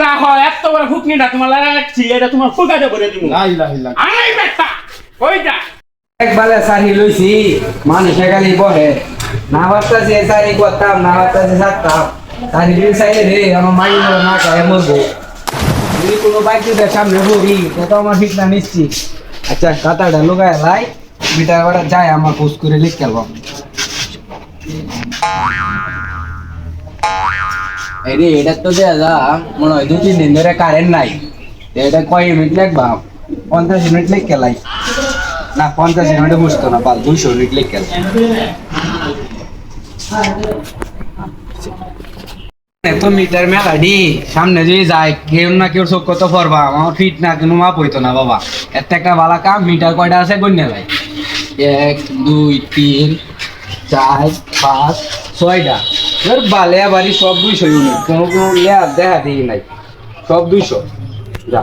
যা হয় এত বড় ফুকনিটা তোমার লাগাচ্ছি এটা তোমার ফুকাতে ভরে দিব লা ইলাহা ইল্লাল্লাহ। আই বেটা ওইটা একবারে সারি লইছি মানুষে খালি বহে। না ভাবতাছি সারি করতাম না ভাবতাছি সারতাম সারি দিন সাইলে রে আমার মাই না খায় মরবো। যদি কোনো বাইকের সামনে পড়ি তো তো আমার ঠিক না নিশ্চিত। আচ্ছা কাতাটা লুকায় লাই বিটার বাড়া যায় আমার পোস্ট করে লিখ খেলব এই এটা তো যা মনে হয় দু তিন দিন ধরে কারেন্ট নাই। এটা কয় মিনিট লাগবা? পঞ্চাশ মিনিট লিখ খেলাই। না, পঞ্চাশ মিনিটে বুঝতো না পাল দুইশো মিনিট লিখ খেলাই। এত মিটার মেলাডি সামনে যদি যায়, কেউ না কেউ চোখ কত পড়বা, আমার ফিট না, কোনো মাপ হইতো না, বাবা। এত একটা বালা কাম মিটার কয়টা আছে, গণ্য ভাই এক, দুই, তিন, চার, পাঁচ, ছয়টা। এবার বালে বাড়ি সব দুইশো ইউনিট কোনো কোনো লেয়ার দেখা দিই নাই। সব দুইশো। যা।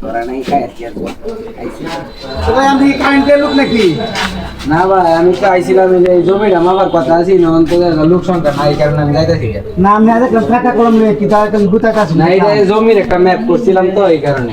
তোরা না ভাই আমি তো আইছিলাম এই জমিটা মামার কথা আছি না অন্তত লোক সংখ্যা নাই এই কারণে আমি যাইতেছি না আমি আজ একটা ফাটা করলাম কি তার একটা গুতা কাজ না এই জমির একটা ম্যাপ করছিলাম তো এই কারণে।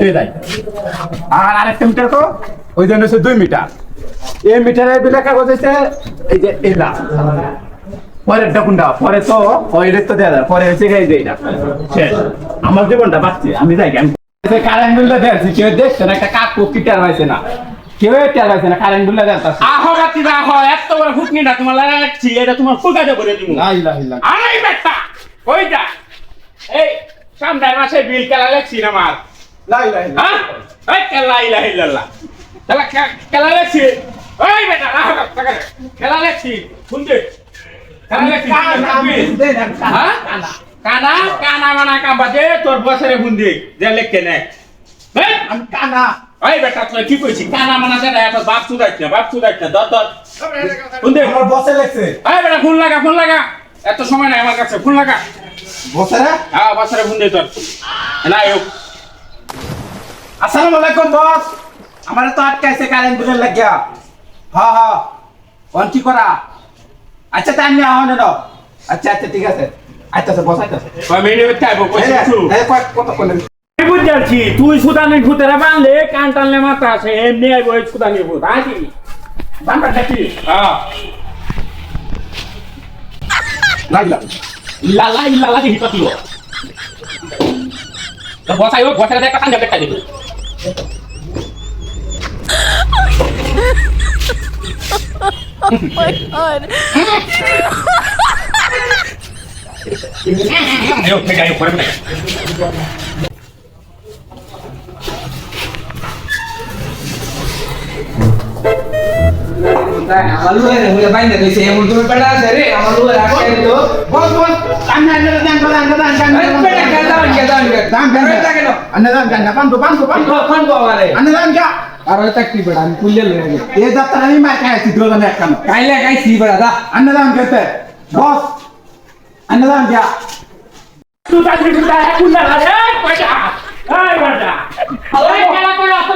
এইটা আর আরেকটা মিটার তো ওই জন্য হচ্ছে দুই মিটার। এই মিটারের বিলে কাগজ হচ্ছে এই যে এইটা পরের ডাকুনটা পরে তো রেট তো দেওয়া যায়। পরে হচ্ছে এই যে এইটা শেষ। আমার জীবনটা বাঁচছে। আমি যাই আমি কারেন্ট বিলটা দেখছি কেউ দেখছে না? একটা কাকু পাইছে না? কেউ টের না? কারেন্ট বিলটা দেখতেছে আহ বাতি যা এত বড় ফুকনিটা তোমার লাগাচ্ছি এটা তোমার ফুকাতে ভরে দিব লা ইলাহা ইল্লাল্লাহ। আই বেটা ওইটা এই সামনের মাসে বিল খেলা লেখছি না আমার? খেলা লেখছি ওই বেটা লেখছি হ্যাঁ? কানা কানা মানা কাম্বাতে তোর বছরে বুন্দি যে লেখকে নে। আমি কানা। ওই বেটা তুই কি কানা মানা দে এত বাপ চুদাইছ না বাপ চুদাইছ না দর দর বুন্দি আমার বসে লেগছে। এই বেটা ফোন লাগা ফোন লাগা। এত সময় নাই আমার কাছে ফোন লাগা। বসে হ্যাঁ বছরে বুন্দি তোর। না আসসালামু আলাইকুম বস আমার তো আটকাইছে কারেন্ট বিলের লাগিয়া হ্যাঁ হ্যাঁ কোন কি করা আচ্ছা তাই আমি আহনে দাও আচ্ছা আচ্ছা ঠিক আছে আচ্ছা আচ্ছা বস আচ্ছা কত করলেন আমি তুই সুদানি ভূতেরা বানলে কান টানলে মাথা আছে এমনি আইব সুদানি ভূত আসি বানবা দেখি হ্যাঁ লাগলাম লালা লালা দেখি কতিও তো বসাই ও বসাই দেখা কান দেখা দিবি Ayo, pega aí, bora pegar. আমার লুয়ে হলে বাইন্দা দিছে এমন তুমি পেড়া আছে রে আমার লুয়ে রাখাই দিত বস বস আমি আন্না দান দান দান দান এই পেড়া কেন দাও কে দাও কে দান দান পেড়া কেন আন্না দান দান পান্তো পান্তো কোন পান্তো কোন বাবারে আন্না দান যা আর ওই তাকতি পেড়া আমি কুল্লে লয়ে গেল এই যাত্রা আমি মার খাইছি দুজন একখান কাইলে কাইছি পেড়া দা আন্না দান কেতে বস আন্না দান যা Tu tá gritando aí com ela, ai, coisa! Ai, guarda! Ai, aquela coisa, só